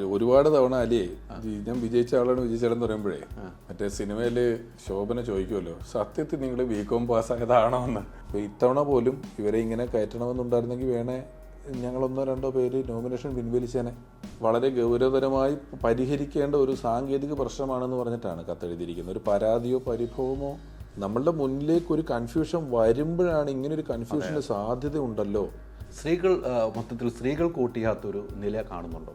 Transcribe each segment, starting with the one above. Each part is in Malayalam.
ഒരു- ഒരുപാട് തവണ അലിയെ ഞാൻ വിജയിച്ച ആളാണ് വിജയിച്ചാലെന്ന് പറയുമ്പോഴേ മറ്റേ സിനിമയിൽ ശോഭന ചോദിക്കുമല്ലോ സത്യത്തിൽ നിങ്ങൾ ബി കോം പാസ്സായതാണോ എന്ന് അപ്പൊ ഇത്തവണ പോലും ഇവരെ ഇങ്ങനെ കയറ്റണമെന്നുണ്ടായിരുന്നെങ്കിൽ വേണേ ഞങ്ങളൊന്നോ രണ്ടോ പേര് നോമിനേഷൻ പിൻവലിച്ചേനെ. വളരെ ഗൗരവതരമായി പരിഹരിക്കേണ്ട ഒരു സാങ്കേതിക പ്രശ്നമാണെന്ന് പറഞ്ഞിട്ടാണ് കത്തെഴുതിയിരിക്കുന്നത്. ഒരു പരാതിയോ പരിഭവമോ? നമ്മളുടെ മുന്നിലേക്ക് ഒരു കൺഫ്യൂഷൻ വരുമ്പോഴാണ് ഇങ്ങനെ ഒരു കൺഫ്യൂഷന് സാധ്യത ഉണ്ടല്ലോ. സ്ത്രീകൾ മൊത്തത്തിൽ സ്ത്രീകൾ കൂട്ടിയാത്തൊരു നില കാണുന്നുണ്ടോ?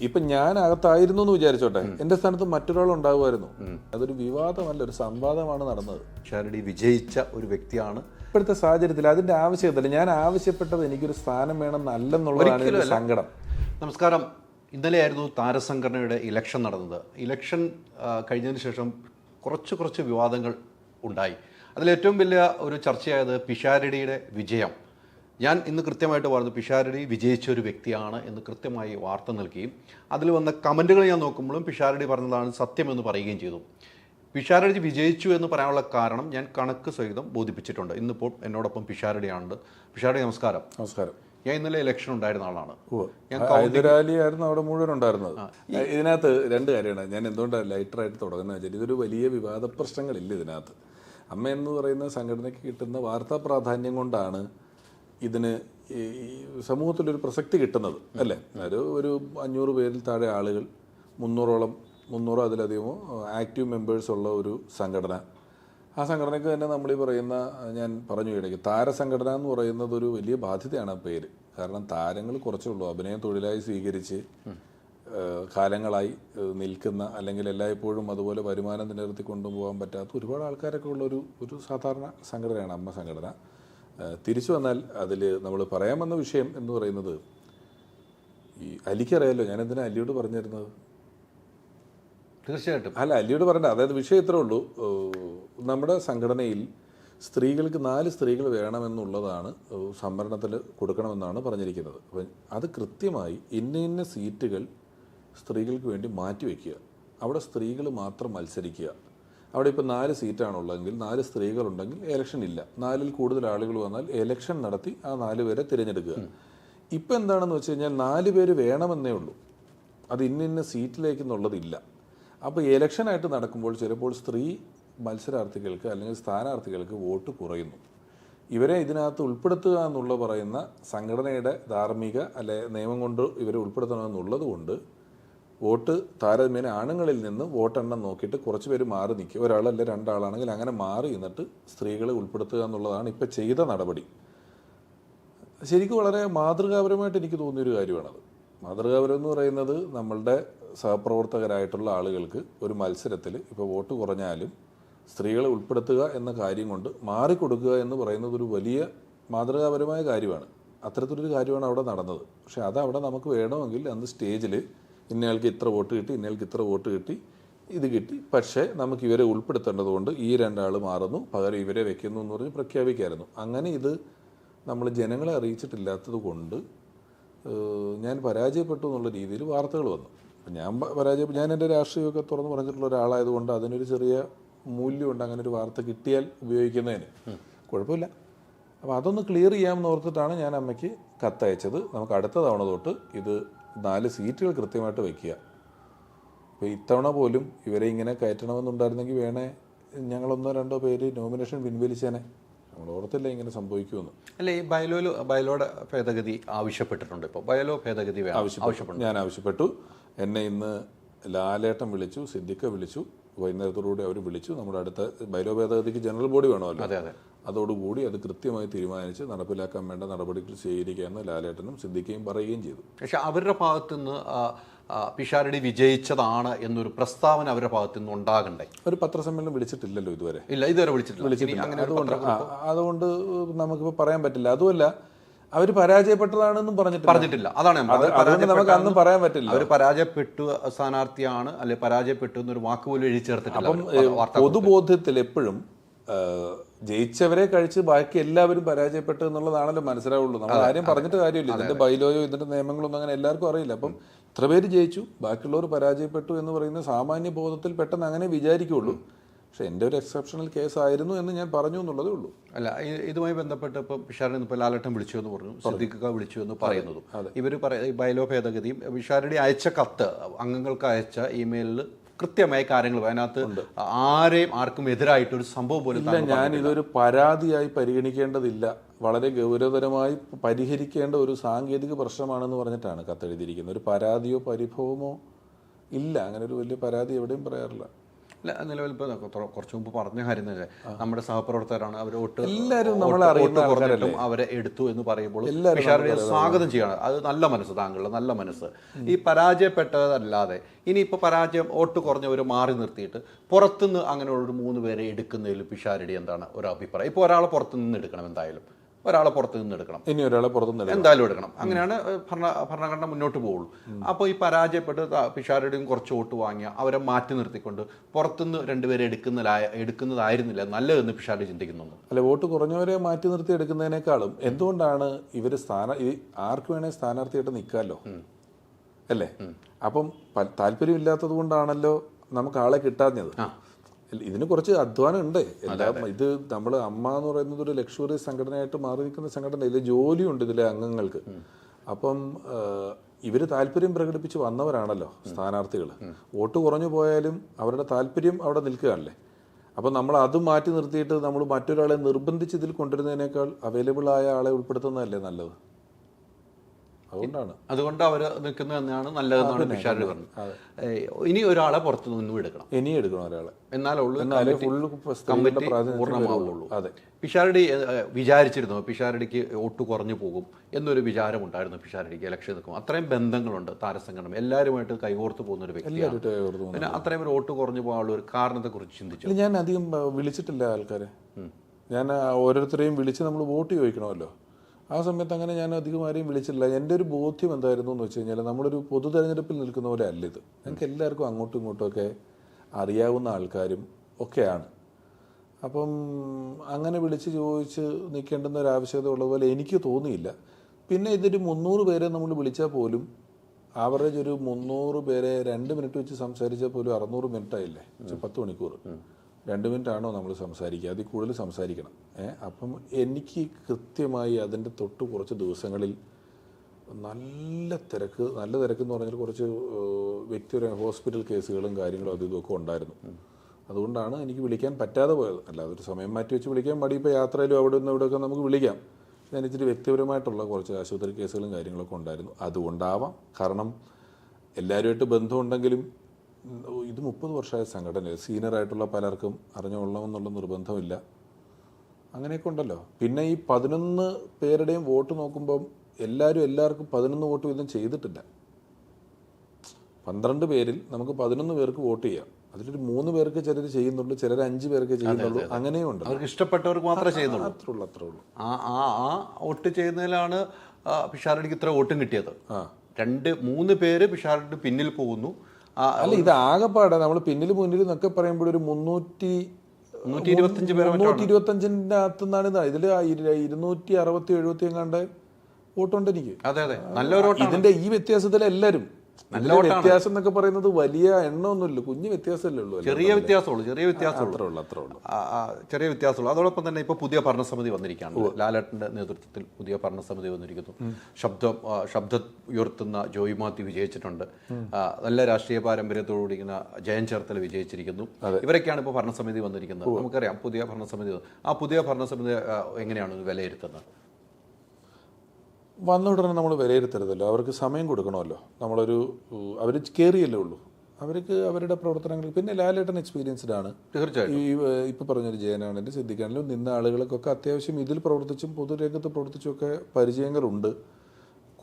ഇപ്പൊ ഞാൻ അകത്തായിരുന്നു എന്ന് വിചാരിച്ചോട്ടെ. എന്റെ സ്ഥാനത്ത് മറ്റൊരാൾ ഉണ്ടാകുമായിരുന്നു അതൊരു വിവാദമല്ല ഒരു സംവാദമാണ് നടന്നത്. ഷാരടി വിജയിച്ച ഒരു വ്യക്തിയാണ്. ഇപ്പോഴത്തെ സാഹചര്യത്തിൽ അതിന്റെ ആവശ്യത്തില്ല ഞാൻ ആവശ്യപ്പെട്ടത് എനിക്കൊരു സ്ഥാനം വേണം നല്ലെന്നുള്ളതാണ് ഇതിന്റെ സങ്കടം. നമസ്കാരം. ഇന്നലെയായിരുന്നു താരസംഘടനയുടെ ഇലക്ഷൻ നടന്നത്. ഇലക്ഷൻ കഴിഞ്ഞതിന് ശേഷം കുറച്ച് കുറച്ച് വിവാദങ്ങൾ ഉണ്ടായി. അതിലേറ്റവും വലിയ ഒരു ചർച്ചയായത് പിഷാരടിയുടെ വിജയം. ഞാൻ ഇന്ന് കൃത്യമായിട്ട് പറഞ്ഞു പിഷാരടി വിജയിച്ച ഒരു വ്യക്തിയാണ് എന്ന് കൃത്യമായി വാർത്ത നൽകുകയും അതിൽ വന്ന കമന്റുകൾ ഞാൻ നോക്കുമ്പോഴും പിഷാരടി പറഞ്ഞതാണ് സത്യമെന്ന് പറയുകയും ചെയ്തു. പിഷാരടി വിജയിച്ചു എന്ന് പറയാനുള്ള കാരണം ഞാൻ കണക്ക് സഹിതം ബോധിപ്പിച്ചിട്ടുണ്ട്. ഇന്നിപ്പോൾ എന്നോടൊപ്പം പിഷാരടിയാണുണ്ട്. പിഷാരടി നമസ്കാരം. നമസ്കാരം. ഞാൻ ഇന്നലെ ഇലക്ഷൻ ഉണ്ടായിരുന്ന ആളാണ്. ആയിരുന്നു അവിടെ മുഴുവൻ ഉണ്ടായിരുന്നത്. ഇതിനകത്ത് രണ്ട് കാര്യമാണ്. ഞാൻ എന്തുകൊണ്ടാണ് ലൈറ്ററായിട്ട് തുടങ്ങുന്നത് വെച്ചാൽ ഇതൊരു വലിയ വിവാദ പ്രശ്നങ്ങളില്ല ഇതിനകത്ത്. അമ്മ എന്ന് പറയുന്ന സംഘടനയ്ക്ക് കിട്ടുന്ന വാർത്താ പ്രാധാന്യം കൊണ്ടാണ് ഇതിന് സമൂഹത്തിലൊരു പ്രസക്തി കിട്ടുന്നത് അല്ലേ? ഒരു ഒരു അഞ്ഞൂറ് പേരിൽ താഴെ ആളുകൾ മുന്നൂറോളം മുന്നൂറോ അതിലധികമോ ആക്റ്റീവ് മെമ്പേഴ്സ് ഉള്ള ഒരു സംഘടന. ആ സംഘടനയ്ക്ക് തന്നെ നമ്മൾ ഈ പറയുന്ന ഞാൻ പറഞ്ഞു ഇടയ്ക്ക് താരസംഘടന എന്ന് പറയുന്നത് ഒരു വലിയ ബാധ്യതയാണ് ആ പേര്. കാരണം താരങ്ങൾ കുറച്ചേ ഉള്ളൂ. അഭിനയം തൊഴിലായി സ്വീകരിച്ച് കാലങ്ങളായി നിൽക്കുന്ന അല്ലെങ്കിൽ എല്ലായ്പ്പോഴും അതുപോലെ വരുമാനം നിലനിർത്തി കൊണ്ടുപോകാൻ പറ്റാത്ത ഒരുപാട് ആൾക്കാരൊക്കെ ഉള്ള ഒരു ഒരു സാധാരണ സംഘടനയാണ് അമ്മ സംഘടന. തിരിച്ചു വന്നാൽ അതിൽ നമ്മൾ പറയാൻ വന്ന വിഷയം എന്ന് പറയുന്നത് ഈ അലിക്കറിയാലോ? ഞാൻ എന്തിനാ അലിയോട് പറഞ്ഞിരുന്നത്? തീർച്ചയായിട്ടും. അല്ല അലിയോട് പറയണ്ട. അതായത് വിഷയം ഇത്രേ ഉള്ളൂ. നമ്മുടെ സംഘടനയിൽ സ്ത്രീകൾക്ക് നാല് സ്ത്രീകൾ വേണമെന്നുള്ളതാണ് സംവരണത്തിൽ കൊടുക്കണമെന്നാണ് പറഞ്ഞിരിക്കുന്നത്. അപ്പം അത് കൃത്യമായി ഇന്ന ഇന്ന സീറ്റുകൾ സ്ത്രീകൾക്ക് വേണ്ടി മാറ്റിവെക്കുക. അവിടെ സ്ത്രീകൾ മാത്രം മത്സരിക്കുക. അവിടെ ഇപ്പോൾ നാല് സീറ്റാണുള്ളതെങ്കിൽ നാല് സ്ത്രീകളുണ്ടെങ്കിൽ എലക്ഷൻ ഇല്ല. നാലിൽ കൂടുതൽ ആളുകൾ വന്നാൽ എലക്ഷൻ നടത്തി ആ നാല് പേരെ തിരഞ്ഞെടുക്കുക. ഇപ്പം എന്താണെന്ന് വെച്ച് കഴിഞ്ഞാൽ നാല് പേര് വേണമെന്നേ ഉള്ളൂ. അത് ഇന്ന ഇന്ന സീറ്റിലേക്ക് എന്നുള്ളതില്ല. അപ്പോൾ ഇലക്ഷനായിട്ട് നടക്കുമ്പോൾ ചിലപ്പോൾ സ്ത്രീ മത്സരാർത്ഥികൾക്ക് അല്ലെങ്കിൽ സ്ഥാനാർത്ഥികൾക്ക് വോട്ട് കുറയുന്നു. ഇവരെ ഇതിനകത്ത് ഉൾപ്പെടുത്തുക എന്നുള്ള പറയുന്ന സംഘടനയുടെ ധാർമ്മിക അല്ലെ നിയമം കൊണ്ട് ഇവരെ ഉൾപ്പെടുത്തണമെന്നുള്ളത് കൊണ്ട് വോട്ട് താരതമ്യേന ആണുങ്ങളിൽ നിന്ന് വോട്ടെണ്ണം നോക്കിയിട്ട് കുറച്ച് പേര് മാറി നിൽക്കുക ഒരാളല്ല രണ്ടാളാണെങ്കിൽ അങ്ങനെ മാറി നിന്നിട്ട് സ്ത്രീകളെ ഉൾപ്പെടുത്തുക എന്നുള്ളതാണ് ഇപ്പോൾ ചെയ്ത നടപടി. ശരിക്കും വളരെ മാതൃകാപരമായിട്ട് എനിക്ക് തോന്നിയൊരു കാര്യമാണത്. മാതൃകാപരം എന്ന് പറയുന്നത് നമ്മളുടെ സഹപ്രവർത്തകരായിട്ടുള്ള ആളുകൾക്ക് ഒരു മത്സരത്തിൽ ഇപ്പോൾ വോട്ട് കുറഞ്ഞാലും സ്ത്രീകളെ ഉൾപ്പെടുത്തുക എന്ന കാര്യം കൊണ്ട് മാറിക്കൊടുക്കുക എന്ന് പറയുന്നത് ഒരു വലിയ മാതൃകാപരമായ കാര്യമാണ്. അത്തരത്തിലൊരു കാര്യമാണ് അവിടെ നടന്നത്. പക്ഷേ അത് അവിടെ നമുക്ക് വേണമെങ്കിൽ അന്ന് സ്റ്റേജിൽ ഇന്നയാൾക്ക് ഇത്ര വോട്ട് കിട്ടി ഇന്നയാൾക്ക് ഇത്ര വോട്ട് കിട്ടി ഇത് കിട്ടി. പക്ഷേ നമുക്ക് ഇവരെ ഉൾപ്പെടുത്തേണ്ടതുകൊണ്ട് ഈ രണ്ടാൾ മാറുന്നു പകരം ഇവരെ വെക്കുന്നു എന്ന് പറഞ്ഞ് പ്രഖ്യാപിക്കായിരുന്നു. അങ്ങനെ ഇത് നമ്മൾ ജനങ്ങളെ അറിയിച്ചിട്ടില്ലാത്തത് കൊണ്ട് ഞാൻ പരാജയപ്പെട്ടു എന്നുള്ള രീതിയിൽ വാർത്തകൾ വന്നു. അപ്പം ഞാൻ പരാജയ ഞാൻ എന്റെ രാഷ്ട്രീയമൊക്കെ തുറന്ന് പറഞ്ഞിട്ടുള്ള ഒരാളായതുകൊണ്ട് അതിനൊരു ചെറിയ മൂല്യമുണ്ട് അങ്ങനെ ഒരു വാർത്ത കിട്ടിയാൽ ഉപയോഗിക്കുന്നതിന്. കുഴപ്പമില്ല. അപ്പോൾ അതൊന്ന് ക്ലിയർ ചെയ്യാമെന്ന് ഓർത്തിട്ടാണ് ഞാൻ അമ്മയ്ക്ക് കത്തയച്ചത്. നമുക്ക് അടുത്ത തവണ തൊട്ട് ഇത് നാല് സീറ്റുകൾ കൃത്യമായിട്ട് വയ്ക്കുക. അപ്പോൾ ഇത്തവണ പോലും ഇവരെ ഇങ്ങനെ കയറ്റണമെന്നുണ്ടായിരുന്നെങ്കിൽ വേണേ ഞങ്ങളൊന്നോ രണ്ടോ പേര് നോമിനേഷൻ പിൻവലിച്ചേനെ. നമ്മൾ ഓർത്തില്ല ഇങ്ങനെ സംഭവിക്കുമെന്ന്. അല്ല ഈ ബയലോയിൽ ബയലോയുടെ ഭേദഗതി ആവശ്യപ്പെട്ടിട്ടുണ്ട് ഇപ്പോൾ ബയലോ ഭേദഗതി ആവശ്യപ്പെട്ടു. ഞാൻ ആവശ്യപ്പെട്ടു. എന്നെ ഇന്ന് ലാലേട്ടൻ വിളിച്ചു സിദ്ദിഖ വിളിച്ചു വൈകുന്നേരത്തോടുകൂടി അവർ വിളിച്ചു. നമ്മുടെ അടുത്ത ബയലോ ഭേദഗതിക്ക് ജനറൽ ബോഡി വേണമല്ലോ. അതെ അതെ. അതോടുകൂടി അത് കൃത്യമായി തീരുമാനിച്ച് നടപ്പിലാക്കാൻ വേണ്ട നടപടികൾ സ്വീകരിക്കാമെന്ന് ലാലേട്ടനും സിദ്ദിഖയും പറയുകയും ചെയ്തു. പക്ഷേ അവരുടെ ഭാഗത്തു നിന്ന് ആ, ആ, പിഷാരടി വിജയിച്ചതാണ് എന്നൊരു പ്രസ്താവന അവരുടെ ഭാഗത്തു നിന്ന് ഉണ്ടാകണ്ടേ? ഒരു പത്രസമ്മേളനം വിളിച്ചിട്ടില്ലല്ലോ ഇതുവരെ. ഇല്ല ഇതുവരെ വിളിച്ചിട്ടില്ല. അതുകൊണ്ട് നമുക്കിപ്പോൾ പറയാൻ പറ്റില്ല. അതുമല്ല അവർ പരാജയപ്പെട്ടതാണെന്നും പറഞ്ഞിട്ട് പറഞ്ഞിട്ടില്ല. അതാണ് അതൊന്നും അതുകൊണ്ട് നമുക്ക് അന്നും പറയാൻ പറ്റില്ല. അവർ പരാജയപ്പെട്ടു സ്ഥാനാർത്ഥിയാണ് അല്ലെ പരാജയപ്പെട്ടു എന്നൊരു വാക്ക് പോലും എഴുതി ചേർത്തിട്ടില്ല അപ്പം പൊതുബോധ്യത്തിൽ എപ്പോഴും ജയിച്ചവരെ കഴിച്ച് ബാക്കി എല്ലാവരും പരാജയപ്പെട്ടു എന്നുള്ളതാണല്ലോ മനസ്സിലാവുള്ളൂ. നമ്മൾ ആരും പറഞ്ഞിട്ട് കാര്യമില്ല. ഇതിന്റെ ബൈലോയോ ഇതിന്റെ നിയമങ്ങളൊന്നും അങ്ങനെ എല്ലാവർക്കും അറിയില്ല. അപ്പം ഇത്ര പേര് ജയിച്ചു ബാക്കിയുള്ളവർ പരാജയപ്പെട്ടു എന്ന് പറയുന്ന സാമാന്യ ബോധത്തിൽ പെട്ടെന്ന് അങ്ങനെ വിചാരിക്കുള്ളൂ. പക്ഷെ എന്റെ ഒരു എക്സെപ്ഷണൽ കേസ് ആയിരുന്നു എന്ന് ഞാൻ പറഞ്ഞു എന്നുള്ളതേ ഉള്ളൂ. അല്ല ഇതുമായി ബന്ധപ്പെട്ട് ഇപ്പം പിഷാരടി ഇപ്പോൾ ലാലട്ടൻ വിളിച്ചു എന്ന് പറഞ്ഞു ശ്രദ്ധിക്കുക വിളിച്ചു എന്ന് പറയുന്നതും. ഇവർ പറയ ബയലോ ഭേദഗതിയും പിഷാരടി അയച്ച കത്ത് അംഗങ്ങൾക്ക് അയച്ച ഇമെയിലിൽ കൃത്യമായ കാര്യങ്ങൾ അതിനകത്ത് ആരെയും ആർക്കും എതിരായിട്ട് ഒരു സംഭവം പോലും ഞാൻ ഇതൊരു പരാതിയായി പരിഗണിക്കേണ്ടതില്ല. വളരെ ഗൗരവതരമായി പരിഹരിക്കേണ്ട ഒരു സാങ്കേതിക പ്രശ്നമാണെന്ന് പറഞ്ഞിട്ടാണ് കത്തെഴുതിയിരിക്കുന്നത്. ഒരു പരാതിയോ പരിഭവമോ ഇല്ല. അങ്ങനെ ഒരു വലിയ പരാതി എവിടെയും പറയാറില്ല. അല്ല നിലവിൽ ഇപ്പോൾ കുറച്ച് മുമ്പ് പറഞ്ഞ കാര്യം തന്നെ നമ്മുടെ സഹപ്രവർത്തകരാണ് അവർ ഒട്ട് എല്ലാവരും കുറഞ്ഞിട്ടും അവരെ എടുത്തു എന്ന് പറയുമ്പോൾ സ്വാഗതം ചെയ്യണം. അത് നല്ല മനസ്സ് താങ്കളുടെ നല്ല മനസ്സ്. ഈ പരാജയപ്പെട്ടതല്ലാതെ ഇനിയിപ്പോൾ പരാജയം വോട്ട് കുറഞ്ഞവർ മാറി നിർത്തിയിട്ട് പുറത്തുനിന്ന് അങ്ങനെയുള്ള ഒരു മൂന്ന് പേരെ എടുക്കുന്നതിൽ പിഷാരടി എന്താണ്? ഒരു അഭിപ്രായം. ഇപ്പോൾ ഒരാളെ പുറത്തുനിന്ന് എടുക്കണം എന്തായാലും. ഒരാളെ പുറത്തു നിന്ന് എടുക്കണം. ഇനി ഒരാളെ പുറത്തു നിന്ന് എന്തായാലും എടുക്കണം. അങ്ങനെയാണ് ഭരണ ഭരണഘടന മുന്നോട്ട് പോവുള്ളൂ. അപ്പോൾ ഈ പരാജയപ്പെട്ട് പിഷാരുടെയും കുറച്ച് വോട്ട് വാങ്ങിയ അവരെ മാറ്റി നിർത്തിക്കൊണ്ട് പുറത്തുനിന്ന് രണ്ടുപേരെ എടുക്കുന്നതായ എടുക്കുന്നതായിരുന്നില്ല. നല്ലതെന്ന് പിഷാരടി ചിന്തിക്കുന്നുണ്ട് അല്ല വോട്ട് കുറഞ്ഞവരെ മാറ്റി നിർത്തി എടുക്കുന്നതിനേക്കാളും എന്തുകൊണ്ടാണ് ഇവർ സ്ഥാന ആർക്ക് വേണേൽ സ്ഥാനാർത്ഥിയായിട്ട് നിൽക്കാമല്ലോ അല്ലേ? അപ്പം താല്പര്യമില്ലാത്തത് കൊണ്ടാണല്ലോ നമുക്ക് ആളെ കിട്ടാഞ്ഞത്. ഇതിന് കുറച്ച് അധ്വാനം ഉണ്ട് എല്ലാം ഇത് നമ്മൾ അമ്മ എന്ന് പറയുന്നത് ഒരു ലക്ഷറി സംഘടനയായിട്ട് മാറി നിൽക്കുന്ന സംഘടന ഇതിൽ ജോലിയുണ്ട് ഇതിലെ അംഗങ്ങൾക്ക്. അപ്പം ഇവർ താല്പര്യം പ്രകടിപ്പിച്ച് വന്നവരാണല്ലോ സ്ഥാനാർത്ഥികൾ വോട്ട് കുറഞ്ഞു പോയാലും അവരുടെ താല്പര്യം അവിടെ നിൽക്കുകയല്ലേ അപ്പം നമ്മൾ അത് മാറ്റി നിർത്തിയിട്ട് നമ്മൾ മറ്റൊരാളെ നിർബന്ധിച്ച് ഇതിൽ കൊണ്ടുവരുന്നതിനേക്കാൾ അവൈലബിൾ ആയ ആളെ ഉൾപ്പെടുത്തുന്നതല്ലേ നല്ലത്? അതുകൊണ്ടാണ്. അതുകൊണ്ട് അവർ നിൽക്കുന്നത് തന്നെയാണ് നല്ലതെന്നാണ് പിഷാരടി പറഞ്ഞത്. ഇനി ഒരാളെ പുറത്തു നിന്നും എടുക്കണം. ഇനി എടുക്കണം ഒരാളെ. എന്നാലേ ഉള്ളൂ എന്നാലേ ഫുള്ള് സ്ത്രീകളുടെ കമ്മിറ്റി പൂർണമാവുള്ളൂ. അതെ. പിഷാരടി വിചാരിച്ചിരുന്നു പിഷാരടിക്ക് വോട്ട് കുറഞ്ഞു പോകും എന്നൊരു വിചാരം ഉണ്ടായിരുന്നു പിഷാരടിക്ക് ഇലക്ഷൻ നിൽക്കും അത്രയും ബന്ധങ്ങളുണ്ട് താരസംഘടന. എല്ലാവരുമായിട്ട് കൈകോർത്ത് പോകുന്ന ഒരു വ്യക്തിയാണ്. പിന്നെ അത്രയും ഒരു വോട്ട് കുറഞ്ഞു പോകാനുള്ള ഒരു കാരണത്തെക്കുറിച്ച് ചിന്തിച്ചു? ഞാൻ അധികം വിളിച്ചിട്ടില്ല ആൾക്കാരെ. ഞാൻ ഓരോരുത്തരെയും വിളിച്ച് നമ്മൾ വോട്ട് ചോദിക്കണമല്ലോ. ആ സമയത്ത് അങ്ങനെ ഞാൻ അധികം ആരെയും വിളിച്ചില്ല എന്റെ ഒരു ബോധ്യം എന്തായിരുന്നു എന്ന് വെച്ച് കഴിഞ്ഞാൽ നമ്മളൊരു പൊതു തെരഞ്ഞെടുപ്പിൽ നിൽക്കുന്ന പോലെ അല്ല ഇത്. ഞങ്ങൾക്ക് എല്ലാവർക്കും അങ്ങോട്ടും ഇങ്ങോട്ടും ഒക്കെ അറിയാവുന്ന ആൾക്കാരും ഒക്കെയാണ്. അപ്പം അങ്ങനെ വിളിച്ച് ചോദിച്ച് നിൽക്കേണ്ടുന്ന ഒരു ആവശ്യകത ഉള്ള പോലെ എനിക്ക് തോന്നിയില്ല. പിന്നെ ഇതൊരു മുന്നൂറ് പേരെ നമ്മൾ വിളിച്ചാൽ പോലും ആവറേജ് ഒരു മുന്നൂറ് പേരെ രണ്ട് മിനിറ്റ് വെച്ച് സംസാരിച്ചാൽ പോലും അറുന്നൂറ് മിനിറ്റ് ആയില്ലേ? പത്ത് മണിക്കൂർ രണ്ട് മിനിറ്റ് ആണോ നമ്മൾ സംസാരിക്കുക? അതിൽ കൂടുതൽ സംസാരിക്കണം. അപ്പം എനിക്ക് കൃത്യമായി അതിന്റെ തൊട്ട് കുറച്ച് ദിവസങ്ങളിൽ നല്ല തിരക്ക് നല്ല തിരക്ക് എന്ന് പറഞ്ഞാൽ കുറച്ച് വ്യക്തിപരമായ ഹോസ്പിറ്റൽ കേസുകളും കാര്യങ്ങളും അതും ഇതൊക്കെ ഉണ്ടായിരുന്നു. അതുകൊണ്ടാണ് എനിക്ക് വിളിക്കാൻ പറ്റാതെ പോയത്. അല്ലാതെ ഒരു സമയം മാറ്റി വെച്ച് വിളിക്കാൻ മടി. ഇപ്പോൾ യാത്രയിലും അവിടെ നിന്ന് ഇവിടെയൊക്കെ നമുക്ക് വിളിക്കാം. ഞാൻ ഇച്ചിരി വ്യക്തിപരമായിട്ടുള്ള കുറച്ച് ആശുപത്രി കേസുകളും കാര്യങ്ങളൊക്കെ ഉണ്ടായിരുന്നു. അതുകൊണ്ടാവാം. കാരണം എല്ലാവരുമായിട്ട് ബന്ധമുണ്ടെങ്കിലും ഇത് മുപ്പത് വർഷമായ സംഘടന സീനിയറായിട്ടുള്ള പലർക്കും അറിഞ്ഞുകൊള്ളണമെന്നുള്ള നിർബന്ധമില്ല. അങ്ങനെയൊക്കെ ഉണ്ടല്ലോ പിന്നെ ഈ പതിനൊന്ന് പേരുടെയും വോട്ട് നോക്കുമ്പം എല്ലാവരും എല്ലാവർക്കും പതിനൊന്ന് വോട്ട് വീതം ചെയ്തിട്ടില്ല. പന്ത്രണ്ട് പേരിൽ നമുക്ക് പതിനൊന്ന് പേർക്ക് വോട്ട് ചെയ്യാം. അതിലൊരു മൂന്ന് പേർക്ക് ചിലർ ചെയ്യുന്നുള്ളൂ ചിലർ അഞ്ച് പേർക്ക് ചെയ്യുന്നുള്ളൂ അങ്ങനെയും ഉണ്ട് അവർക്ക് ഇഷ്ടപ്പെട്ടവർക്ക് മാത്രമേ ചെയ്യുന്നുള്ളൂ. അത്രേ ഉള്ളൂ അത്രേ ഉള്ളൂ. ആ ആ ആ വോട്ട് ചെയ്യുന്നതിലാണ് പിഷാറടിക്ക് പിഷാരടിക്ക് ഇത്ര വോട്ടും കിട്ടിയത്. രണ്ട് മൂന്ന് പേര് പിഷാരടി പിന്നിൽ പോകുന്നു. അല്ല ഇത് ആകെപ്പാടെ നമ്മൾ പിന്നിൽ മുന്നിൽ എന്നൊക്കെ പറയുമ്പോൾ ഒരു മുന്നൂറ്റി മുന്നൂറ്റി ഇരുപത്തഞ്ചിന്റെ അകത്തുനിന്നാണ് ഇത്. ഇതിൽ ഇരുന്നൂറ്റി അറുപത്തി എഴുപത്തി എങ്ങാണ്ട് വോട്ടുണ്ട് എനിക്ക് അതെ അതെ. നല്ലൊരു വോട്ടാണ്. ഇതിന്റെ ഈ വ്യത്യാസത്തിൽ എല്ലാവരും ഇതിന്റെ വ്യത്യാസം എന്നൊക്കെ പറയുന്നത് വലിയ എണ്ണമൊന്നുമില്ല. കുഞ്ഞു വ്യത്യാസമല്ലേ ഉള്ളൂ? ചെറിയ വ്യത്യാസമുള്ളൂ ചെറിയ വ്യത്യാസമുള്ളൂ. അത്രേ ഉള്ളൂ ചെറിയ വ്യത്യാസമുള്ളൂ. അതോടൊപ്പം തന്നെ ഇപ്പോൾ പുതിയ ഭരണസമിതി വന്നിരിക്കുകയാണ്. ലാലേട്ടന്റെ നേതൃത്വത്തിൽ പുതിയ ഭരണസമിതി വന്നിരിക്കുന്നു. ശബ്ദം ശബ്ദ ഉയർത്തുന്ന ജോയി മാത്യു വിജയിച്ചിട്ടുണ്ട്. നല്ല രാഷ്ട്രീയ പാരമ്പര്യത്തോടിരിക്കുന്ന ജയൻ ചേർത്തല വിജയിച്ചിരിക്കുന്നു. ഇവരൊക്കെയാണ് ഇപ്പോൾ ഭരണസമിതി വന്നിരിക്കുന്നത്. നമുക്കറിയാം പുതിയ ഭരണസമിതി ആ പുതിയ ഭരണസമിതി എങ്ങനെയാണ് വിലയിരുത്തുന്നത്? വന്ന ഉടനെ നമ്മൾ വിലയിരുത്തരുതല്ലോ. അവർക്ക് സമയം കൊടുക്കണമല്ലോ. നമ്മളൊരു അവർ കയറിയല്ലേ ഉള്ളൂ. അവർക്ക് അവരുടെ പ്രവർത്തനങ്ങൾ പിന്നെ ലാലേട്ടൻ എക്സ്പീരിയൻസ്ഡ് ആണ്. തീർച്ചയായും ഈ ഏഹ്, ഇപ്പൊ പറഞ്ഞൊരു ജയനാണെങ്കിലും സിദ്ധിക്കാണെങ്കിലും നിന്ന ആളുകൾക്കൊക്കെ അത്യാവശ്യം ഇതിൽ പ്രവർത്തിച്ചും പൊതുരംഗത്ത് പ്രവർത്തിച്ചും ഒക്കെ പരിചയങ്ങളുണ്ട്.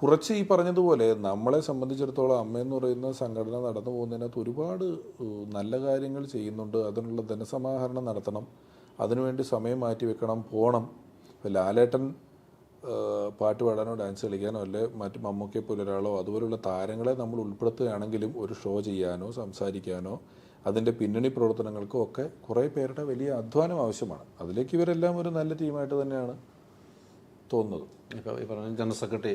കുറച്ച് ഈ പറഞ്ഞതുപോലെ നമ്മളെ സംബന്ധിച്ചിടത്തോളം അമ്മയെന്ന് പറയുന്ന സംഘടന നടന്നു പോകുന്നതിനകത്ത് ഒരുപാട് നല്ല കാര്യങ്ങൾ ചെയ്യുന്നുണ്ട്. അതിനുള്ള ധനസമാഹരണം നടത്തണം. അതിനുവേണ്ടി സമയം മാറ്റി വെക്കണം പോകണം ഇപ്പം ലാലേട്ടൻ പാട്ട് പാടാനോ ഡാൻസ് കളിക്കാനോ അല്ലെ മറ്റ് മമ്മൂക്കെ പുലരാളോ അതുപോലുള്ള താരങ്ങളെ നമ്മൾ ഉൾപ്പെടുത്തുകയാണെങ്കിലും ഒരു ഷോ ചെയ്യാനോ സംസാരിക്കാനോ അതിന്റെ പിന്നണി പ്രവർത്തനങ്ങൾക്കും ഒക്കെ കുറേ പേരുടെ വലിയ അധ്വാനം ആവശ്യമാണ്. അതിലേക്ക് ഇവരെല്ലാം ഒരു നല്ല ടീമായിട്ട് തന്നെയാണ് തോന്നുന്നത്. ഇപ്പോൾ ഈ പറഞ്ഞ ജനറൽ സെക്രട്ടറി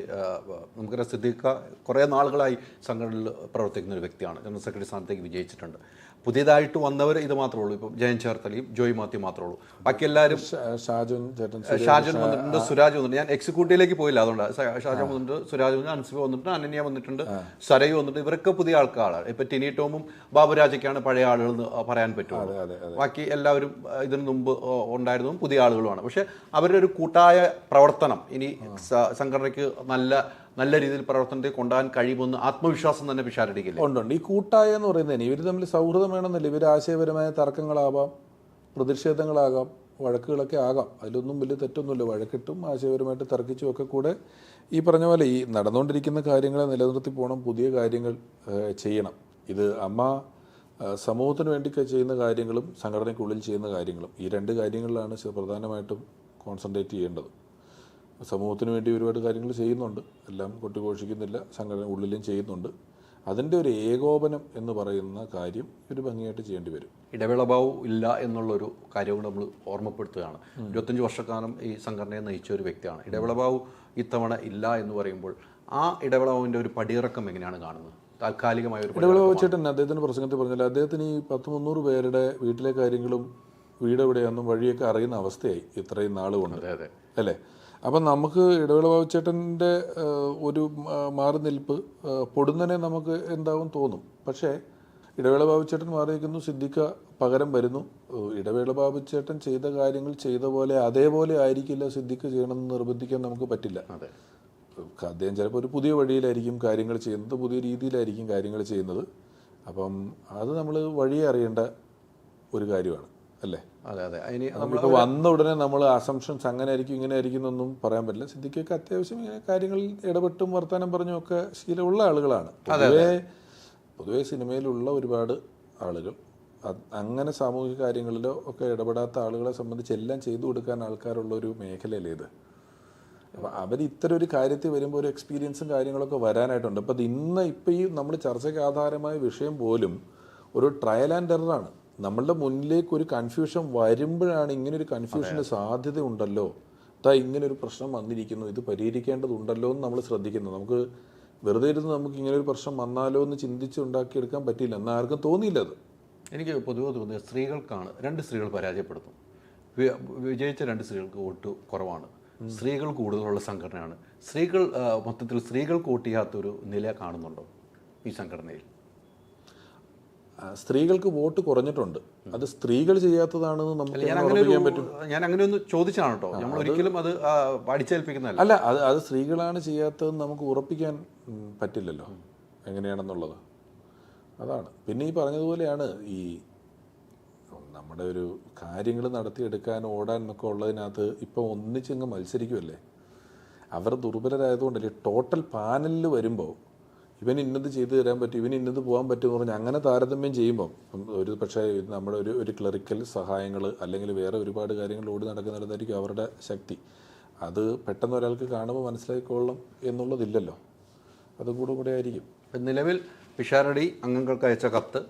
നമുക്കറിയാം സിദ്ദീഖ കുറേ നാളുകളായി സംഘടനയിൽ പ്രവർത്തിക്കുന്ന ഒരു വ്യക്തിയാണ്. ജനറൽ സെക്രട്ടറി സ്ഥാനത്തേക്ക് വിജയിച്ചിട്ടുണ്ട്. പുതിയതായിട്ട് വന്നവർ ഇത് മാത്രമേ ഉള്ളൂ. ഇപ്പം ജയൻ ചേർത്തലയും ജോയ് മാത്യു മാത്രമേ ഉള്ളൂ. ബാക്കി എല്ലാവരും ഷാജൻ ഷാജുൻ വന്നിട്ടുണ്ട് സുരാജ് വന്നിട്ടുണ്ട്. ഞാൻ എക്സിക്യൂട്ടീവിലേക്ക് പോയില്ല അതുകൊണ്ട്. ഷാജൻ വന്നിട്ടുണ്ട് സുരാജ് വന്നിട്ടുണ്ട് അൻസിബ വന്നിട്ടുണ്ട് അനന്യ വന്നിട്ടുണ്ട് സരയു വന്നിട്ടുണ്ട്. ഇവരൊക്കെ പുതിയ ആൾക്കാരാണ്. ഇപ്പൊ ടിനി ടോമും ബാബുരാജയ്ക്കാണ് പഴയ ആളുകൾ എന്ന് പറയാൻ പറ്റുള്ളൂ. ബാക്കി എല്ലാവരും ഇതിനു മുമ്പ് ഉണ്ടായിരുന്നു ഉണ്ടായിരുന്നതും പുതിയ ആളുകളുമാണ്. പക്ഷേ അവരുടെ ഒരു കൂട്ടായ പ്രവർത്തനം ഇനി സംഘടനയ്ക്ക് നല്ല നല്ല രീതിയിൽ പ്രവർത്തനത്തെ കൊണ്ടുപോകാൻ കഴിയുമെന്ന് ആത്മവിശ്വാസം തന്നെ പിഷാരടിക്കില്ല? ഉണ്ടുണ്ട് ഈ കൂട്ടായ എന്ന് പറയുന്നതിന് ഇവർ തമ്മിൽ സൗഹൃദം വേണമെന്നില്ല. ഇവർ ആശയപരമായ തർക്കങ്ങളാവാം പ്രതിഷേധങ്ങളാകാം വഴക്കുകളൊക്കെ ആകാം. അതിലൊന്നും വലിയ തെറ്റൊന്നുമില്ല. വഴക്കിട്ടും ആശയപരമായിട്ട് തർക്കിച്ചും ഒക്കെ കൂടെ ഈ പറഞ്ഞ പോലെ ഈ നടന്നുകൊണ്ടിരിക്കുന്ന കാര്യങ്ങളെ നിലനിർത്തി പോകണം പുതിയ കാര്യങ്ങൾ ചെയ്യണം. ഇത് അമ്മ സമൂഹത്തിന് വേണ്ടി ചെയ്യുന്ന കാര്യങ്ങളും സംഘടനയ്ക്കുള്ളിൽ ചെയ്യുന്ന കാര്യങ്ങളും ഈ രണ്ട് കാര്യങ്ങളിലാണ് പ്രധാനമായിട്ടും കോൺസെൻട്രേറ്റ് ചെയ്യേണ്ടത്. സമൂഹത്തിന് വേണ്ടി ഒരുപാട് കാര്യങ്ങൾ ചെയ്യുന്നുണ്ട്. എല്ലാം കൊട്ടിഘോഷിക്കുന്നില്ല സംഘടന ഉള്ളിലും ചെയ്യുന്നുണ്ട്. അതിന്റെ ഒരു ഏകോപനം എന്ന് പറയുന്ന കാര്യം ഒരു ഭംഗിയായിട്ട് ചെയ്യേണ്ടി വരും. ഇടവേളഭാവം ഇല്ല എന്നുള്ളൊരു കാര്യം കൂടെ നമ്മൾ ഓർമ്മപ്പെടുത്തുകയാണ് ഇരുപത്തഞ്ച് വർഷക്കാലം ഈ സംഘടനയെ നയിച്ച ഒരു വ്യക്തിയാണ്. ഇടവേളഭാവം ഇത്തവണ ഇല്ല എന്ന് പറയുമ്പോൾ ആ ഇടവേളഭാവിന്റെ ഒരു പടിയിറക്കം എങ്ങനെയാണ് കാണുന്നത്? താൽക്കാലികമായ ഒരു ഇടവേള ചേട്ടൻ അദ്ദേഹത്തിന്റെ പ്രസംഗത്തിൽ പറഞ്ഞാൽ അദ്ദേഹത്തിന് ഈ പത്ത് മുന്നൂറ് പേരുടെ വീട്ടിലെ കാര്യങ്ങളും വീട് എവിടെയാണെന്നും വഴിയൊക്കെ അറിയുന്ന അവസ്ഥയായി ഇത്രയും നാളുകൊണ്ട്. അതെ അതെ. അല്ലേ? അപ്പം നമുക്ക് ഇടവേള ബാബുച്ചേട്ടന്റെ ഒരു മാറി നിൽപ്പ് പൊടുന്നനെ നമുക്ക് എന്താവും തോന്നും. പക്ഷേ ഇടവേള ബാബുച്ചേട്ടൻ മാറി നിൽക്കുന്നു സിദ്ദിഖ പകരം വരുന്നു. ഇടവേള ബാബുച്ചേട്ടൻ ചെയ്ത കാര്യങ്ങൾ ചെയ്ത പോലെ അതേപോലെ ആയിരിക്കില്ല സിദ്ദിഖ് ചെയ്യണമെന്ന് നിർബന്ധിക്കാൻ നമുക്ക് പറ്റില്ല. അതെ. അദ്ദേഹം ചിലപ്പോൾ ഒരു പുതിയ വഴിയിലായിരിക്കും കാര്യങ്ങൾ ചെയ്യുന്നത് പുതിയ രീതിയിലായിരിക്കും കാര്യങ്ങൾ ചെയ്യുന്നത്. അപ്പം അത് നമ്മൾ വഴി അറിയേണ്ട ഒരു കാര്യമാണ് അല്ലേ? അതെ അതെ. അതിന് നമ്മളിപ്പോൾ വന്ന ഉടനെ നമ്മൾ അസംഷൻസ് അങ്ങനെ ആയിരിക്കും ഇങ്ങനെ ആയിരിക്കും എന്നൊന്നും പറയാൻ പറ്റില്ല. സിദ്ധിക്കൊക്കെ അത്യാവശ്യം ഇങ്ങനെ കാര്യങ്ങളിൽ ഇടപെട്ടും വർത്തമാനം പറഞ്ഞും ഒക്കെ ശീലമുള്ള ആളുകളാണ്. പൊതുവേ പൊതുവേ സിനിമയിലുള്ള ഒരുപാട് ആളുകൾ അങ്ങനെ സാമൂഹിക കാര്യങ്ങളിലോ ഒക്കെ ഇടപെടാത്ത ആളുകളെ സംബന്ധിച്ച് എല്ലാം ചെയ്തു കൊടുക്കാൻ ആൾക്കാരുള്ള ഒരു മേഖലയല്ലേ ഇത്. അപ്പം അവർ ഇത്തരം ഒരു കാര്യത്തിൽ വരുമ്പോൾ ഒരു എക്സ്പീരിയൻസും കാര്യങ്ങളൊക്കെ വരാനായിട്ടുണ്ട്. അപ്പം അത് ഇന്ന് ഇപ്പം ഈ നമ്മൾ ചർച്ചയ്ക്ക് ആധാരമായ വിഷയം പോലും ഒരു ട്രയൽ ആൻഡ് എററാണ് നമ്മളുടെ മുന്നിലേക്ക് ഒരു കൺഫ്യൂഷൻ വരുമ്പോഴാണ് ഇങ്ങനെ ഒരു കൺഫ്യൂഷന് സാധ്യത ഉണ്ടല്ലോ താ ഇങ്ങനെ ഒരു പ്രശ്നം വന്നിരിക്കുന്നു. ഇത് പരിഹരിക്കേണ്ടതുണ്ടല്ലോ എന്ന് നമ്മൾ ശ്രദ്ധിക്കുന്നു. നമുക്ക് വെറുതെ ഇരുന്ന് നമുക്ക് ഇങ്ങനെ ഒരു പ്രശ്നം വന്നാലോ എന്ന് ചിന്തിച്ച് ഉണ്ടാക്കിയെടുക്കാൻ പറ്റില്ല എന്നാൽ ആർക്കും തോന്നിയില്ല അത്. എനിക്ക് പൊതുവെ തോന്നിയത് സ്ത്രീകൾക്കാണ് രണ്ട് സ്ത്രീകൾ പരാജയപ്പെടുന്നു. വിജയിച്ച രണ്ട് സ്ത്രീകൾക്ക് വോട്ട് കുറവാണ്. സ്ത്രീകൾ കൂടുതലുള്ള സംഘടനയാണ്. സ്ത്രീകൾ മൊത്തത്തിൽ സ്ത്രീകൾക്ക് വോട്ട് ചെയ്യാത്തൊരു നില കാണുന്നുണ്ടോ ഈ സംഘടനയിൽ? സ്ത്രീകൾക്ക് വോട്ട് കുറഞ്ഞിട്ടുണ്ട്. അത് സ്ത്രീകൾ ചെയ്യാത്തതാണെന്ന് നമുക്ക് ഞാൻ അങ്ങനെ പറ്റും? ഞാൻ അങ്ങനെ ഒന്ന് ചോദിച്ചാണ് കേട്ടോ നമ്മൾ ഒരിക്കലും അത് അടിച്ചേൽപ്പിക്കുന്നതല്ല അല്ല അത് അത് സ്ത്രീകളാണ് ചെയ്യാത്തതെന്ന് നമുക്ക് ഉറപ്പിക്കാൻ പറ്റില്ലല്ലോ. എങ്ങനെയാണെന്നുള്ളത്. അതാണ്. പിന്നെ ഈ പറഞ്ഞതുപോലെയാണ് ഈ നമ്മുടെ ഒരു കാര്യങ്ങൾ നടത്തിയെടുക്കാൻ ഓടാൻ എന്നൊക്കെ ഉള്ളതിനകത്ത് ഇപ്പം ഒന്നിച്ചങ്ങ് മത്സരിക്കുമല്ലേ അവർ ദുർബലരായതുകൊണ്ടല്ലേ? ടോട്ടൽ പാനലിൽ വരുമ്പോൾ ഇവൻ ഇന്നത് ചെയ്തു തരാൻ പറ്റും ഇവൻ ഇന്നത് പോകാൻ പറ്റും എന്ന് പറഞ്ഞാൽ അങ്ങനെ താരതമ്യം ചെയ്യുമ്പോൾ ഒരു പക്ഷേ നമ്മുടെ ഒരു ഒരു ക്ലറിക്കൽ സഹായങ്ങൾ അല്ലെങ്കിൽ വേറെ ഒരുപാട് കാര്യങ്ങൾ ഓടി നടക്കുന്നിടത്തായിരിക്കും അവരുടെ ശക്തി. അത് പെട്ടെന്ന് ഒരാൾക്ക് കാണുമ്പോൾ മനസ്സിലാക്കിക്കൊള്ളും എന്നുള്ളതില്ലല്ലോ. അതും കൂടെ കൂടെ ആയിരിക്കും. ഇപ്പം നിലവിൽ പിഷാരടി അംഗങ്ങൾക്ക് അയച്ച കത്ത്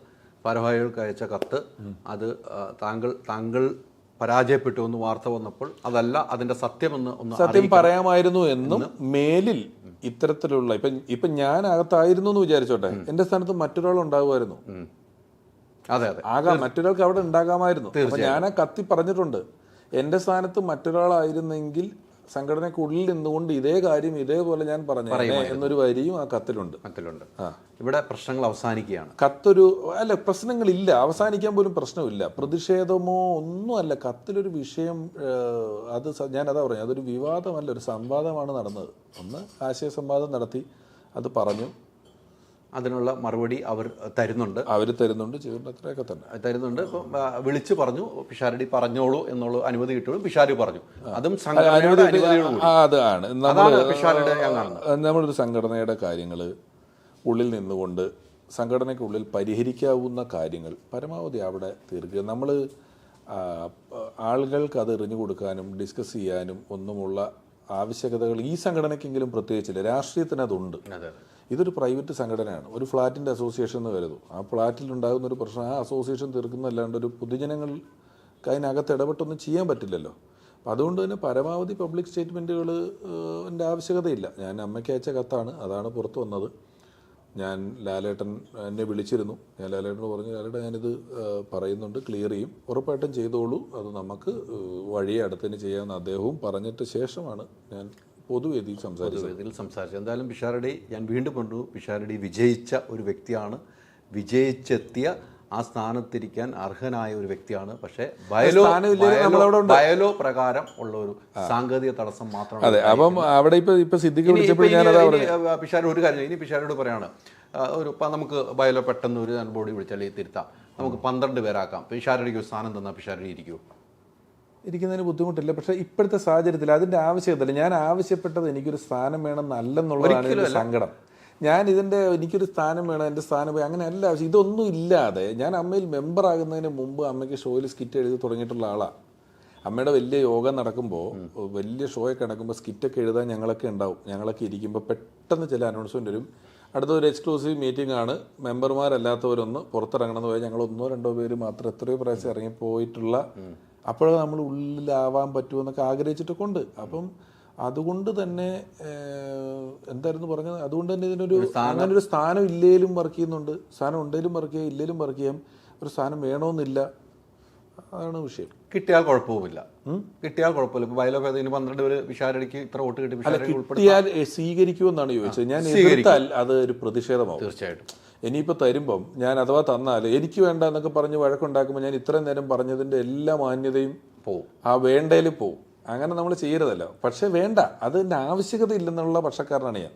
ഭാരവാഹികൾക്ക് അയച്ച കത്ത് അത് താങ്കൾ താങ്കൾ പരാജയപ്പെട്ടു എന്ന് വാർത്ത വന്നപ്പോൾ അതല്ല അതിന്റെ സത്യമെന്ന് ഒന്ന് സത്യം പറയാമായിരുന്നു എന്നും മേലിൽ ഇത്തരത്തിലുള്ള ഇപ്പം ഇപ്പം ഞാൻ അകത്തായിരുന്നു എന്ന് വിചാരിച്ചോട്ടെ. എന്റെ സ്ഥാനത്ത് മറ്റൊരാൾ ഉണ്ടാകുമായിരുന്നു. അതെ അതെ. ആകാം മറ്റൊരാൾക്ക് അവിടെ ഉണ്ടാകാമായിരുന്നു. ഞാൻ ആ കത്തി പറഞ്ഞിട്ടുണ്ട്. എന്റെ സ്ഥാനത്ത് മറ്റൊരാളായിരുന്നെങ്കിൽ സംഘടനയ്ക്കുള്ളിൽ നിന്നുകൊണ്ട് ഇതേ കാര്യം ഇതേപോലെ ഞാൻ പറഞ്ഞു എന്നൊരു വരിയും ആ കത്തിലുണ്ട്. കത്തിലുണ്ട്. ഇവിടെ പ്രശ്നങ്ങൾ അവസാനിക്കുകയാണ്. കത്തൊരു അല്ല പ്രശ്നങ്ങളില്ല. അവസാനിക്കാൻ പോലും പ്രശ്നമില്ല. പ്രതിഷേധമോ ഒന്നുമല്ല. കത്തിലൊരു വിഷയം അത് ഞാനതാ ഞാൻ അതാ പറഞ്ഞു അതൊരു വിവാദമല്ല ഒരു സംവാദമാണ് നടന്നത്. ഒന്ന് ആശയ സംവാദം നടത്തി അത് പറഞ്ഞു. അതിനുള്ള മറുപടി അവർ തരുന്നുണ്ട്. അവർ തരുന്നുണ്ട് അത്രയൊക്കെ തന്നെ. തരുന്നുണ്ട്. ഇപ്പം വിളിച്ചു പറഞ്ഞു പിഷാരടി പറഞ്ഞോളൂ എന്നുള്ള അനുമതി കിട്ടുള്ളൂ പിഷാരി പറഞ്ഞു. അതും അതാണ് നമ്മളൊരു സംഘടനയുടെ കാര്യങ്ങൾ ഉള്ളിൽ നിന്നുകൊണ്ട് സംഘടനയ്ക്കുള്ളിൽ പരിഹരിക്കാവുന്ന കാര്യങ്ങൾ പരമാവധി അവിടെ തീർക്കുക. നമ്മൾ ആളുകൾക്ക് അത് എറിഞ്ഞു കൊടുക്കാനും ഡിസ്കസ് ചെയ്യാനും ഒന്നുമുള്ള ആവശ്യകതകൾ ഈ സംഘടനയ്ക്കെങ്കിലും പ്രത്യേകിച്ചില്ല. രാഷ്ട്രീയത്തിന് അതുണ്ട്. അതെ അതെ. ഇതൊരു പ്രൈവറ്റ് സംഘടനയാണ്. ഒരു ഫ്ലാറ്റിന്റെ അസോസിയേഷൻ എന്ന് കരുതും. ആ ഫ്ലാറ്റിൽ ഉണ്ടാകുന്ന ഒരു പ്രശ്നം ആ അസോസിയേഷൻ തീർക്കുന്നതല്ലാണ്ട് ഒരു പൊതുജനങ്ങൾ അതിനകത്ത് ഇടപെട്ടൊന്നും ചെയ്യാൻ പറ്റില്ലല്ലോ. അപ്പം അതുകൊണ്ട് തന്നെ പരമാവധി പബ്ലിക് സ്റ്റേറ്റ്മെന്റുകൾ എന്റെ ആവശ്യകതയില്ല. ഞാൻ അമ്മയ്ക്ക് അയച്ച കത്താണ്. അതാണ് പുറത്തു വന്നത്. ഞാൻ ലാലേട്ടൻ എന്നെ വിളിച്ചിരുന്നു. ഞാൻ ലാലേട്ടനോട് പറഞ്ഞു ലാലേട്ടൻ ഞാനിത് പറയുന്നുണ്ട്. ക്ലിയർ ചെയ്യും. ഉറപ്പായിട്ടും ചെയ്തോളൂ. അത് നമുക്ക് വഴിയെ അടുത്തതിന് ചെയ്യാമെന്ന് അദ്ദേഹവും പറഞ്ഞിട്ട് ശേഷമാണ് ഞാൻ പൊതുവേദിയിൽ സംസാരിച്ചു പൊതുവേദിയിൽ സംസാരിച്ചു. എന്തായാലും പിഷാരടി ഞാൻ വീണ്ടും പറഞ്ഞു പിഷാരടി വിജയിച്ച ഒരു വ്യക്തിയാണ്. വിജയിച്ചെത്തിയ ആ സ്ഥാനത്തിരിക്കാൻ അർഹനായ ഒരു വ്യക്തിയാണ്. പക്ഷേ ബയലോ ബയലോ- ബയലോ പ്രകാരം ഉള്ള ഒരു സാങ്കേതിക തടസ്സം മാത്രമാണ് അതെ അപ്പം അവിടെ ഇപ്പൊ ഇപ്പൊ സിദ്ധിക്ക് വിളിച്ചപ്പോൾ ഞാൻ അതാ ഇനി, പറഞ്ഞു പിഷാരോട് ഒരു കാര്യം ഇനി പിഷാരോട് പറയാണ് ഒരു ഇപ്പം നമുക്ക് ബയലോ പെട്ടെന്ന് ഒരു ബോഡി വിളിച്ചാൽ ഈ തിരുത്താം. നമുക്ക് പന്ത്രണ്ട് പേരാക്കാം. പിഷാരടിക്ക് ഒരു സ്ഥാനം തന്നാൽ പിഷാരടി ഇരിക്കുമോ ഇരിക്കുന്നതിന് ബുദ്ധിമുട്ടില്ല. പക്ഷെ ഇപ്പോഴത്തെ സാഹചര്യത്തിൽ അതിന്റെ ആവശ്യകതയില്ല. ഞാൻ ആവശ്യപ്പെട്ടത് എനിക്കൊരു സ്ഥാനം വേണമെന്നല്ലെന്നുള്ളതാണ് എന്റെ സങ്കടം. ഞാൻ ഇതിന്റെ എനിക്കൊരു സ്ഥാനം വേണം എന്റെ സ്ഥാനം പോയി അങ്ങനെ അല്ല ആവശ്യം ഇതൊന്നും ഇല്ലാതെ ഞാൻ അമ്മയിൽ മെമ്പർ ആകുന്നതിന് മുമ്പ് അമ്മയ്ക്ക് ഷോയിൽ സ്കിറ്റ് എഴുതി തുടങ്ങിയിട്ടുള്ള ആളാണ് അമ്മയുടെ വലിയ യോഗ നടക്കുമ്പോൾ വലിയ ഷോയൊക്കെ നടക്കുമ്പോൾ സ്കിറ്റൊക്കെ എഴുതാൻ ഞങ്ങളൊക്കെ ഉണ്ടാവും. ഞങ്ങളൊക്കെ ഇരിക്കുമ്പോൾ പെട്ടെന്ന് ചില അനൗൺസ്മെന്റ് വരും. അടുത്ത ഒരു എക്സ്ക്ലൂസീവ് മീറ്റിംഗ് ആണ് മെമ്പർമാരല്ലാത്തവരൊന്ന് പുറത്തിറങ്ങണമെന്ന് പോയാൽ ഞങ്ങൾ ഒന്നോ രണ്ടോ പേര് മാത്രം എത്രയോ പ്രാവശ്യം ഇറങ്ങി പോയിട്ടുള്ള അപ്പോഴേ നമ്മൾ ഉള്ളിലാവാൻ പറ്റുമെന്നൊക്കെ ആഗ്രഹിച്ചിട്ടൊക്കെ ഉണ്ട് അപ്പം അതുകൊണ്ട് തന്നെ എന്തായിരുന്നു പറഞ്ഞത്? അതുകൊണ്ട് തന്നെ ഇതിനൊരു അങ്ങനെ ഒരു സ്ഥാനം ഇല്ലേലും വർക്ക് ചെയ്യുന്നുണ്ട്. സ്ഥാനം ഉണ്ടെങ്കിലും വർക്ക് ചെയ്യാം ഇല്ലേലും വർക്ക് ചെയ്യാം. ഒരു സ്ഥാനം വേണമെന്നില്ല അതാണ് വിഷയം. കിട്ടിയാൽ കുഴപ്പവുമില്ല. കിട്ടിയാൽ കുഴപ്പമില്ല. ഇപ്പൊ ബയലോ ഇതിന് പന്ത്രണ്ട് പേര് വിശാരടിക്ക് ഇത്ര വോട്ട് കിട്ടി കിട്ടിയാൽ സ്വീകരിക്കുമെന്നാണ് ചോദിച്ചത്. ഞാൻ എതിർത്താൽ അത് ഒരു പ്രതിഷേധമാവും. തീർച്ചയായിട്ടും. ഇനിയിപ്പോൾ തരുമ്പം ഞാൻ അഥവാ തന്നാൽ എനിക്ക് വേണ്ട എന്നൊക്കെ പറഞ്ഞ് വഴക്കുണ്ടാക്കുമ്പോൾ ഞാൻ ഇത്രയും നേരം പറഞ്ഞതിന്റെ എല്ലാ മാന്യതയും പോവും. ആ വേണ്ടയിൽ പോവും. അങ്ങനെ നമ്മൾ ചെയ്യരുതല്ലോ. പക്ഷേ വേണ്ട. അതിന്റെ ആവശ്യകത ഇല്ലെന്നുള്ള പക്ഷക്കാരനാണ് ഞാൻ.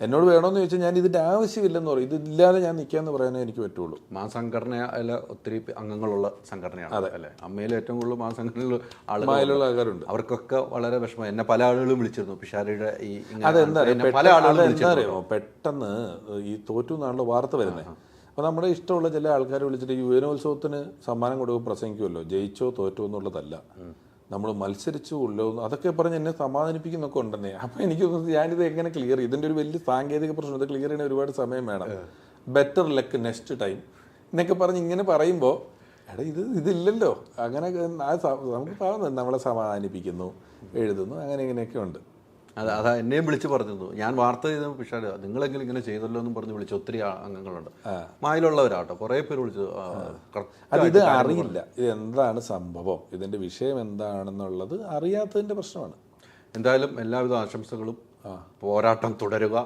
എന്നോട് വേണമെന്ന് ചോദിച്ചാൽ ഞാൻ ഇതിന്റെ ആവശ്യമില്ലെന്ന് പറയും. ഇതില്ലാതെ ഞാൻ നിൽക്കാമെന്ന് പറയാനേ എനിക്ക് പറ്റുള്ളൂ. മാ സംഘടനയിൽ ഒത്തിരി അംഗങ്ങളുള്ള സംഘടനയാണ് അതെ. അല്ലെ? അമ്മയിൽ ഏറ്റവും കൂടുതൽ മാ സംഘടനയിൽ ആൾക്കാരുണ്ട്. അവർക്കൊക്കെ വളരെ വിഷമം എന്നെ പല ആളുകളും വിളിച്ചിരുന്നു. പിഷാരയുടെ ഈ അതെന്താ? പല പെട്ടെന്ന് ആളുകളും പെട്ടെന്ന് ഈ തോറ്റു എന്നാണല്ലോ വാർത്ത വരുന്നത് അപ്പോൾ നമ്മുടെ ഇഷ്ടമുള്ള ചില ആൾക്കാരെ വിളിച്ചിട്ട് യുവനോത്സവത്തിന് സമ്മാനം കൊടുക്കുക പ്രസംഗിക്കുമല്ലോ. ജയിച്ചോ തോറ്റോ എന്നുള്ളതല്ല. നമ്മൾ മത്സരിച്ചു ഉള്ളോ എന്ന് അതൊക്കെ പറഞ്ഞ് എന്നെ സമാധാനിപ്പിക്കുന്നൊക്കെ ഉണ്ടെന്നേ. അപ്പോൾ എനിക്ക് ഞാനിത് എങ്ങനെ ക്ലിയർ ഇതിന്റെ ഒരു വലിയ സാങ്കേതിക പ്രശ്നം. ഇത് ക്ലിയർ ചെയ്യാൻ ഒരുപാട് സമയം വേണം. ബെറ്റർ ലക്ക് നെക്സ്റ്റ് ടൈം എന്നൊക്കെ പറഞ്ഞ് ഇങ്ങനെ പറയുമ്പോൾ എടാ ഇത് ഇതില്ലല്ലോ. അങ്ങനെ നമുക്ക് പറഞ്ഞു നമ്മളെ സമാധാനിപ്പിക്കുന്നു എഴുതുന്നു അങ്ങനെ ഇങ്ങനെയൊക്കെ ഉണ്ട്. അത് അതാ എന്നെയും വിളിച്ച് പറഞ്ഞിരുന്നു. ഞാൻ വാർത്ത ചെയ്ത പിഷാട് നിങ്ങളെങ്കിലും ഇങ്ങനെ ചെയ്തല്ലോ എന്ന് പറഞ്ഞ് വിളിച്ച ഒത്തിരി അംഗങ്ങളുണ്ട്. മായിലുള്ളവരാട്ടോ. കുറേ പേര് വിളിച്ചു ആ, അത് ഇത് അറിയില്ല. ഇത് എന്താണ് സംഭവം? ഇതിന്റെ വിഷയം എന്താണെന്നുള്ളത് അറിയാത്തതിന്റെ പ്രശ്നമാണ്. എന്തായാലും എല്ലാവിധ ആശംസകളും. പോരാട്ടം തുടരുക.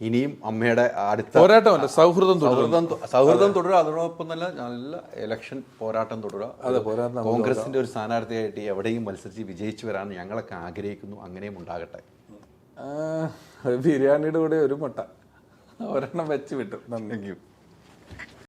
ഇനിയും അമ്മയുടെ അടുത്ത പോരാട്ടമല്ല സൗഹൃദം സൗഹൃദം സൗഹൃദം തുടരുക. അതോടൊപ്പം തന്നെ നല്ല ഇലക്ഷൻ പോരാട്ടം തുടരുക. അതെ, പോരാട്ടം കോൺഗ്രസിന്റെ ഒരു സ്ഥാനാർത്ഥിയായിട്ട് എവിടെയും മത്സരിച്ച് വിജയിച്ചു വരാൻ ഞങ്ങളൊക്കെ ആഗ്രഹിക്കുന്നു. അങ്ങനെയും ഉണ്ടാകട്ടെ. ബിരിയാണിയുടെ കൂടെ ഒരു മുട്ട. ഒരെണ്ണം വെച്ച് വിട്ടു. നന്ദി.